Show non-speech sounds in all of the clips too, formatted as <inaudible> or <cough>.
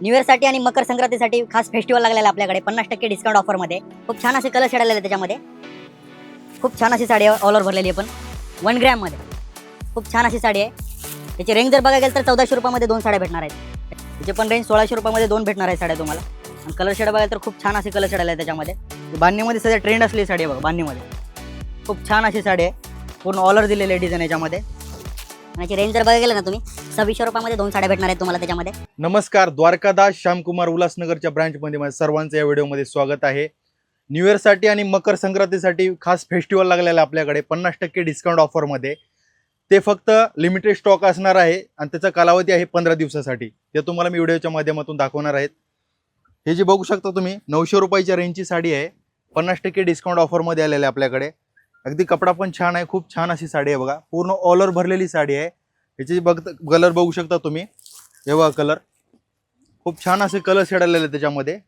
New इयरसाठी आणि मकर संक्रांतीसाठी खास festival लागलेला आहे आपल्याकडे. पन्नास टक्के डिस्काउंट ऑफरमध्ये खूप छान असे कलर शेड त्याच्यामध्ये. खूप छान अशी साडी ऑल ओव्हर भरलेली आहे पण. वन ग्रॅममध्ये खूप छान अशी साडी आहे. त्याची रेंज जर बघायला गेलं तर चौदाशे रुपयामध्ये दोन साड्या भेटणार आहेत. त्याची पण रेंज सोळाशे रुपयामध्ये दोन भेटणार आहे साड्या तुम्हाला. आणि कलर शेड बघायला तर खूप छान असे कलर शेड आहे त्याच्यामध्ये. बांधणीमध्ये सध्या ट्रेंड असलेली साडी आहे बघा बांधणीमध्ये. खूप छान अशी साडी आहे. पूर्ण ऑलर दिलेली आहे डिझाईन याच्यामध्ये. आणि याची रेंज जर बघायला गेलं ना तुम्ही सव्वीसशे रुपयामध्ये दोन साड्या भेटणार आहेत तुम्हाला त्याच्यामध्ये. नमस्कार द्वारकादास श्यामकुमार उल्हासनगरच्या ब्रँचमध्ये माझ्या सर्वांचं या व्हिडिओमध्ये स्वागत आहे. न्यू इयरसाठी आणि मकर संक्रांतीसाठी खास फेस्टिवल लागलेला आहे आपल्याकडे पन्नास टक्के डिस्काउंट ऑफरमध्ये ते फक्त लिमिटेड स्टॉक असणार आहे आणि त्याचा कालावधी आहे पंधरा दिवसासाठी. ते तुम्हाला मी व्हिडिओच्या माध्यमातून दाखवणार आहेत. हे जे बघू शकता तुम्ही नऊशे रुपयाच्या रेंजची साडी आहे. पन्नास टक्के डिस्काउंट ऑफरमध्ये आलेलं आहे आपल्याकडे. अगदी कपडा पण छान आहे खूप छान अशी साडी आहे बघा. पूर्ण ऑलर भरलेली साडी आहे. याचे बघ कलर बघू शकता तुम्ही. हे बघा कलर खूप छान असे कलर शेड आलेले आहेत त्याच्यामध्ये.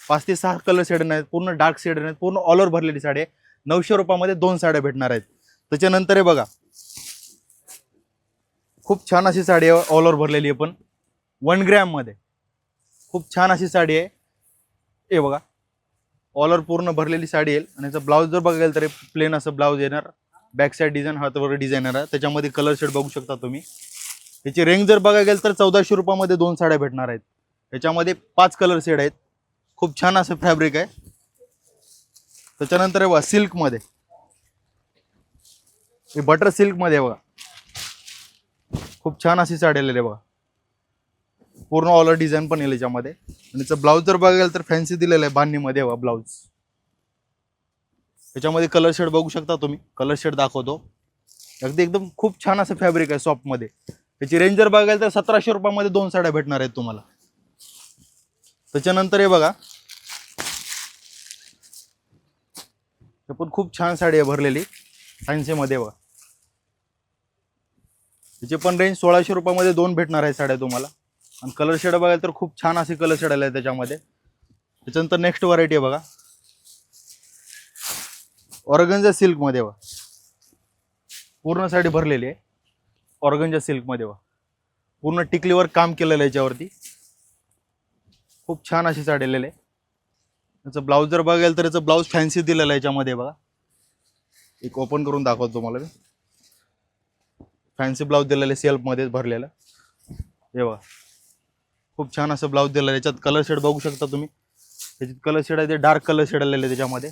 पाच ते सहा कलर शेड आहेत पूर्ण डार्क शेड आहेत पूर्ण ऑल ओव्हर भरलेली साडी आहे. नऊशे रुपयामध्ये दोन साड्या भेटणार आहेत. त्याच्यानंतर हे बघा. खूप छान अशी साडी आहे ऑल ओव्हर भरलेली आहे पण. वन ग्रॅममध्ये खूप छान अशी साडी आहे. हे बघा. ऑल ओव्हर पूर्ण भरलेली साडी येईल. आणि याचा ब्लाऊज जर बघायला तर प्लेन असं ब्लाऊज येणार. बॅक साईड डिझाईन हातवर डिझाईन आहे. त्याच्यामध्ये कलर शेड बघू शकता तुम्ही. याची रेंज जर बघायला गेलं तर चौदाशे रुपयामध्ये दोन साड्या भेटणार आहेत. याच्यामध्ये पाच कलर शेड आहेत. खूप छान असं फॅब्रिक आहे. त्याच्यानंतर हे बघा सिल्कमध्ये हे बटर सिल्कमध्ये आहे बघा. खूप छान अशी साडी आलेली आहे बघा. पूर्ण ऑलर डिझाईन पण येईल याच्यामध्ये. आणि याचं ब्लाऊज जर बघायला गेलं तर फॅन्सी दिलेलं आहे बांधणीमध्ये बघा ब्लाऊज त्याच्यामध्ये कलर शेड बघू शकता तुम्ही. कलर शेड दाखवतो. अगदी एकदम खूप छान असं फॅब्रिक आहे सॉफ्टमध्ये त्याची रेंज जर बघायला तर सतराशे रुपयामध्ये दोन साड्या भेटणार आहेत तुम्हाला. त्याच्यानंतर हे बघा. हे पण खूप छान साडी आहे भरलेली. फॅन्सीमध्ये बघा. त्याची पण रेंज सोळाशे रुपयामध्ये दोन भेटणार आहे साड्या तुम्हाला. आणि कलर शेड बघायला तर खूप छान असे कलर शेड आले त्याच्यामध्ये. त्याच्यानंतर नेक्स्ट व्हरायटी आहे बघा. ऑर्गंजा सिल्कमध्ये वा. पूर्ण साडी भरलेली आहे. ऑर्गनच्या सिल्कमध्ये वा. पूर्ण टिकलीवर काम केलेलं आहे याच्यावरती. खूप छान अशी साडी आहे. याचं ब्लाऊज जर बघायला तर याचं ब्लाऊज फॅन्सी दिलेलं आहे याच्यामध्ये बघा. एक ओपन करून दाखवतो तुम्हाला मी. फॅन्सी ब्लाऊज दिलेलं आहे सेल्फमध्ये भरलेलं. हे बघा. खूप छान असं ब्लाऊज दिलेलं आहे. याच्यात कलर शेड बघू शकता तुम्ही. त्याच्यात कलर शेड आहे ते डार्क कलर शेड आलेले आहे त्याच्यामध्ये.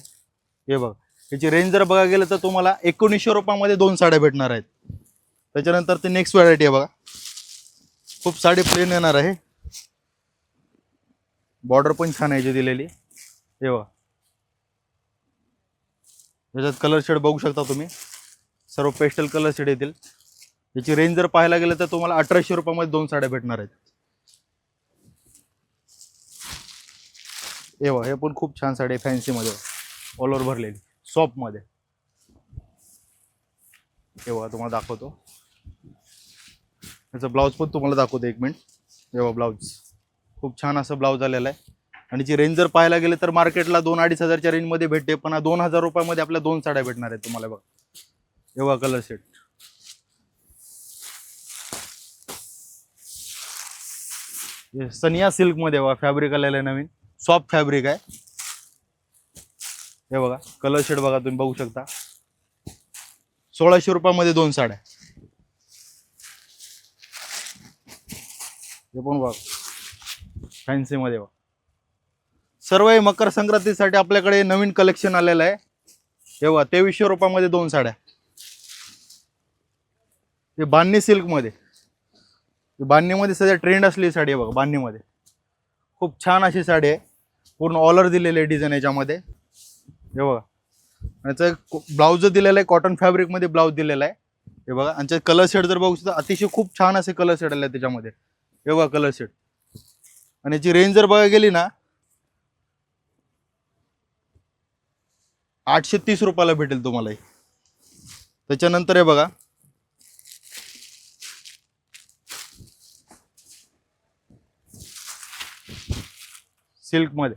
हे बघा. याची रेंज जर बघा गेलं तर तुम्हाला एकोणीसशे रुपयामध्ये दोन साड्या भेटणार आहेत. त्याच्यानंतर ते नेक्स्ट व्हरायटी आहे बघा. खूप साडी प्लेन येणार आहे. बॉर्डर पण छान आहे याची दिलेली. हे बघा. याच्यात कलर शेड बघू शकता तुम्ही. सर्व पेस्टल कलर शेड येतील. याची रेंज जर पाहायला गेलं तर तुम्हाला अठराशे रुपयामध्ये दोन साड्या भेटणार आहेत. एवा हे पण खूप छान साडी आहे फॅन्सीमध्ये ऑल ओव्हर भरलेली. सॉपमध्ये हे बघा तुम्हाला दाखवतो. याचं ब्लाऊज पण तुम्हाला दाखवतो एक मिनिट. हे बघा ब्लाऊज. खूप छान असं ब्लाऊज आलेलं आहे. आणि जी रेंज जर पाहायला गेलं तर मार्केटला दोन अडीच हजारच्या रेंजमध्ये भेटते पण दोन हजार रुपयामध्ये आपल्या दोन साड्या भेटणार आहेत तुम्हाला बघा. एवढा कलर सेट सनिया सिल्कमध्ये बघा फॅब्रिक आलेलं आहे नवीन. सॉफ्ट फॅब्रिक आहे. हे बघा कलर शेड बघा तुम्ही बघू शकता. सोळाशे रुपयामध्ये दोन साड्या. हे पण बघ फॅन्सीमध्ये बघ. सर्व हे मकर संक्रांतीसाठी आपल्याकडे नवीन कलेक्शन आलेलं आहे. हे बघा तेवीसशे रुपयामध्ये दोन साड्या. हे बांधणी सिल्कमध्ये. बांधणीमध्ये सध्या ट्रेंड असलेली साडी आहे बघा बान्नीमध्ये खूप छान अशी साडी आहे. पूर्ण ऑलर दिलेली आहे डिझाईन याच्यामध्ये. हे बघा. याचं ब्लाऊज दिलेलं आहे कॉटन फॅब्रिकमध्ये ब्लाऊज दिलेला आहे. हे बघा आणि कलर शेड जर बघू शकता अतिशय खूप छान असे कलर शेड आले त्याच्यामध्ये. हे बघा कलर शेड आणि याची रेंज जर बघायला गेली ना आठशे तीस रुपयाला भेटेल तुम्हाला त्याच्यानंतर हे बघा. सिल्कमध्ये.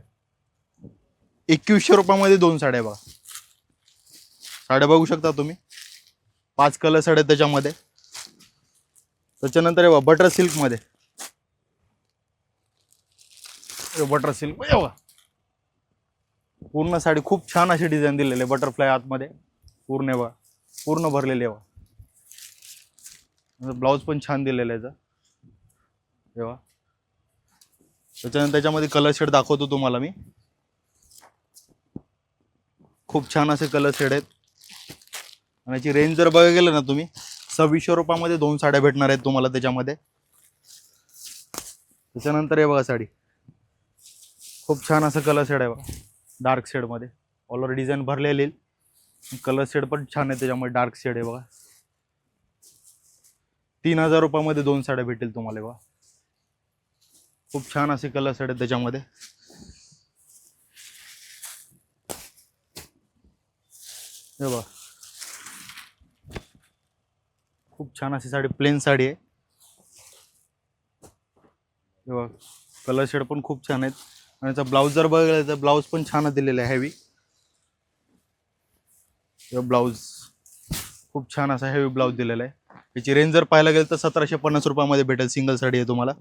एकवीसशे रुपयामध्ये दोन साड्या बघा. साड्या बघू शकता तुम्ही. पाच कलर साड्या त्याच्यामध्ये. त्याच्यानंतर हे बघा बटर सिल्कमध्ये बटर सिल्क एवढा पूर्ण साडी खूप छान अशी डिझाईन दिलेली आहे बटरफ्लाय आतमध्ये. पूर्ण आहे बघा पूर्ण भरलेली आहे बघा. ब्लाऊज पण छान दिलेलं आहे याचं. त्याच्यानंतर त्याच्यामध्ये कलर शेड दाखवतो तुम्हाला मी. खूप छान असे कलर शेड आहेत. आणि याची रेंज जर बघायला गेलं ना तुम्ही सव्वीसशे रुपयामध्ये दोन साड्या भेटणार आहेत तुम्हाला त्याच्यामध्ये. त्याच्यानंतर हे बघा साडी. खूप छान असं कलर शेड आहे बघा. डार्क शेडमध्ये ऑलर डिझाईन भरलेली कलर शेड पण छान आहे त्याच्यामध्ये डार्क शेड आहे बघा. तीन हजार रुपयामध्ये दोन साड्या भेटेल तुम्हाला बघा. खूप छान असे कलर शेड आहेत त्याच्यामध्ये. हे बघा. खूप छान अशी साडी प्लेन साडी आहे. हे बघा कलर शेड पण खूप छान आहेत. आणि याचा ब्लाऊज जर बघायला तर ब्लाऊज पण छान दिलेला आहे हेवी ब्लाऊज खूप छान असा हेवी ब्लाऊज दिलेला आहे. याची रेंज जर पाहायला गेलं तर सतराशे पन्नास रुपयामध्ये भेटेल सिंगल साडी आहे तुम्हाला.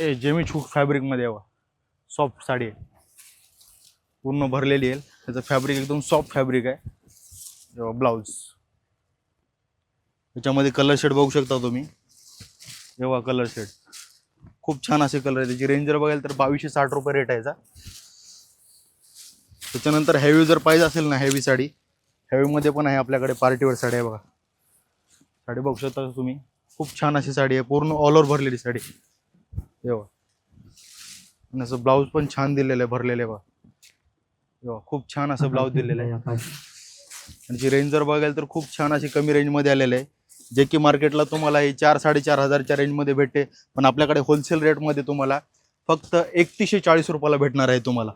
ए जेमी छूक फॅब्रिकमध्ये यावा. सॉफ्ट साडी आहे. पूर्ण भरलेली आहे. त्याचं फॅब्रिक एकदम सॉफ्ट फॅब्रिक आहे. जेव्हा ब्लाऊज त्याच्यामध्ये कलर शेड बघू शकता तुम्ही. जेव्हा कलर शेड खूप छान असे कलर आहे. त्याची रेंज जर बघायला तर बावीसशे साठ रुपये रेट आहे याचा. त्याच्यानंतर हेवी जर पाहिजे असेल ना हेवी साडी हेवीमध्ये पण आहे आपल्याकडे पार्टीवर साडी आहे बघा. साडी बघू शकता तुम्ही. खूप छान अशी साडी आहे. पूर्ण ऑल ओव्हर भरलेली साडी. जेव्हा आणि असं ब्लाऊज पण छान दिलेलं आहे भरलेलं जेव्हा खूप छान असं ब्लाऊज <laughs> दिलेलं आहे. आणि जी रेंज जर बघाल तर खूप छान अशी कमी रेंजमध्ये आलेलं आहे. जे की मार्केटला तुम्हाला हे चार साडेचार हजारच्या रेंजमध्ये भेटते पण आपल्याकडे होलसेल रेटमध्ये तुम्हाला फक्त एकतीसशे चाळीस रुपयाला भेटणार आहे तुम्हाला.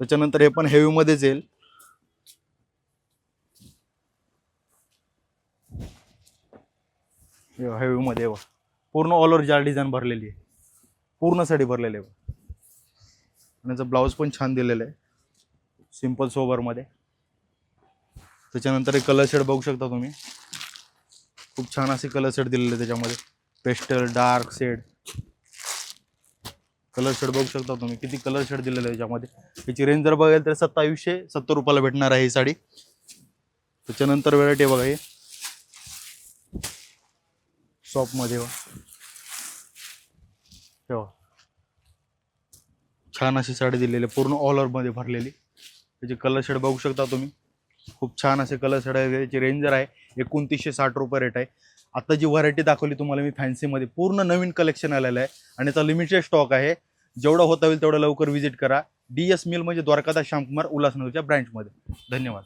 त्याच्यानंतर हे पण हेवीमध्येच येईल. हेवीमध्ये पूर्ण ऑल ओव्हर जाल डिझाईन भरलेली आहे. पूर्ण साडी भरलेली आहे. आणि त्याचं ब्लाऊज पण छान दिलेलं आहे. सिंपल सोबरमध्ये त्याच्यानंतर हे कलर शेड बघू शकता तुम्ही. खूप छान असे कलर शेड दिलेले आहे त्याच्यामध्ये. Pastel dark shade colour shade बघू शकता तुम्ही. किती कलर शेड दिलेले आहे त्याच्यामध्ये. याची रेंज जर बघाल तर सत्तावीसशे सत्तर रुपयाला भेटणार आहे ही साडी. त्याच्यानंतर व्हरायटी बघा हे. शॉपमध्ये तेव्हा छान अशी साडी दिलेली पूर्ण ऑल ओव्हरमध्ये भरलेली. त्याचे कलर शेड बघू शकता तुम्ही. खूप छान असे कलर शेड आहे. त्याची रेंज जर आहे एकोणतीसशे साठ रुपये रेट आहे. आता जी व्हरायटी दाखवली तुम्हाला मी फॅन्सीमध्ये पूर्ण नवीन कलेक्शन आलेलं आहे. आणि त्याचा लिमिटेड स्टॉक आहे. जेवढं होता होईल तेवढं लवकर व्हिजिट करा. डी एस मिल म्हणजे द्वारकादास श्यामकुमार उल्हासनगरच्या ब्रँचमध्ये धन्यवाद.